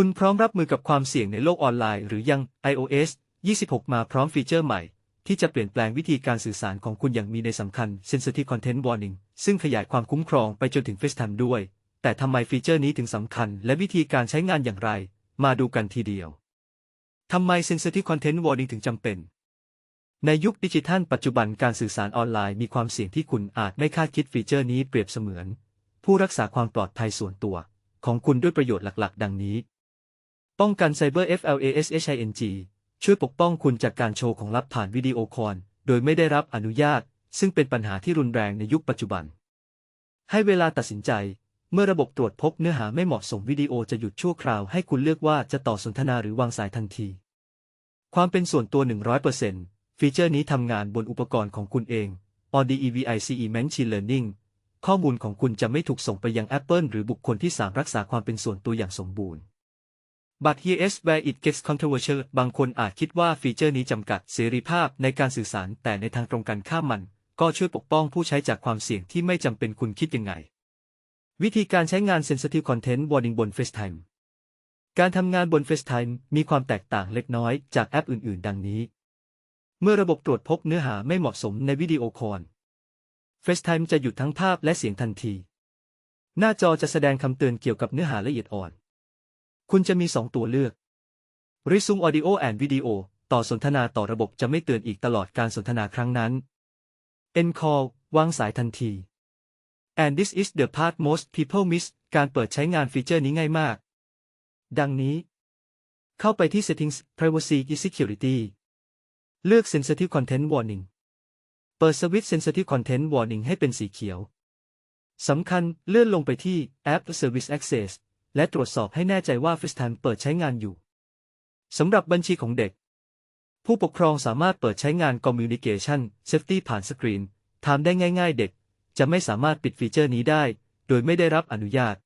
คุณพร้อมรับมือกับความเสี่ยงในโลกออนไลน์หรือยัง iOS 26 มาพร้อมฟีเจอร์ใหม่ ที่จะเปลี่ยนแปลงวิธีการสื่อสารของคุณอย่างมีในสำคัญ Sensitive Content Warning ซึ่งขยายความคุ้มครองไปจนถึง FaceTime ด้วย แต่ทำไมฟีเจอร์นี้ถึงสำคัญ และวิธีการใช้งานอย่างไร มาดูกันทีเดียวทำไม Sensitive Content Warning ถึงจำเป็น ในยุคดิจิทัลปัจจุบันการสื่อสารออนไลน์มีความเสี่ยงที่คุณอาจไม่คาดคิดฟีเจอร์นี้เปรียบเสมือน ผู้รักษาความปลอดภัยส่วนตัว ของคุณด้วยประโยชน์หลัก ๆ ดังนี้ ป้องกันไซเบอร์ FLASHING ช่วยปกป้องคุณจากการโชว์ของลับผ่านวิดีโอคอลโดยไม่ได้รับอนุญาต ซึ่งเป็นปัญหาที่รุนแรงในยุคปัจจุบัน ให้เวลาตัดสินใจ เมื่อระบบตรวจพบเนื้อหาไม่เหมาะสมวิดีโอจะหยุดชั่วคราวให้คุณเลือกว่าจะต่อสนทนาหรือวางสายทันที ความเป็นส่วนตัว 100%ฟีเจอร์นี้ทำงานบนอุปกรณ์ของคุณเอง AudioVice Machine Learning ข้อมูลของคุณจะไม่ถูกส่งไปยัง Apple หรือบุคคลที่สามรักษาความเป็นส่วนตัวอย่างสมบูรณ์ But here's where it gets controversial บางคนอาจคิดว่าฟีเจอร์นี้จำกัดเสรีภาพในการสื่อสาร แต่ในทางตรงกันข้ามมัน ก็ช่วยปกป้องผู้ใช้จากความเสี่ยงที่ไม่จำเป็นคุณคิดยังไง วิธีการใช้งาน Sensitive Content Warning บน FaceTime การทำงานบน FaceTime มีความแตกต่างเล็กน้อยจากแอปอื่น ๆ ดังนี้ เมื่อระบบตรวจพบเนื้อหาไม่เหมาะสมในวิดีโอคอล FaceTime จะหยุดทั้งภาพและเสียงทันที หน้าจอจะแสดงคำเตือนเกี่ยวกับเนื้อหาละเอียดอ่อน คุณจะมี 2 ตัวเลือก Resume Audio and Video ต่อสนทนาต่อระบบจะไม่เตือนอีกตลอดการสนทนาครั้งนั้น End Call วางสายทันที And this is the part most people miss การเปิดใช้งานฟีเจอร์นี้ง่ายมาก ดังนี้ เข้าไปที่ Settings Privacy and Security เลือก Sensitive Content Warning เปิดสวิตช์ Sensitive Content Warning ให้เป็นสีเขียว สำคัญเลื่อนลงไปที่ App Service Access และตรวจสอบให้แน่ใจว่า FaceTime เปิดใช้งานอยู่สำหรับบัญชีของเด็ก ผู้ปกครองสามารถเปิดใช้งาน Communication Safety ผ่านสกรีนทำได้ง่าย ๆ เด็ก จะไม่สามารถปิดฟีเจอร์นี้ได้ โดยไม่ได้รับอนุญาต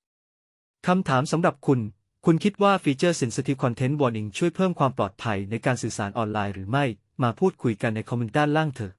คำถามสำหรับคุณ คุณคิดว่าฟีเจอร์ Sensitive Content Warning ช่วยเพิ่มความปลอดภัยในการสื่อสารออนไลน์หรือไม่ มาพูดคุยกันในคอมเมนต์ด้านล่างเถอะ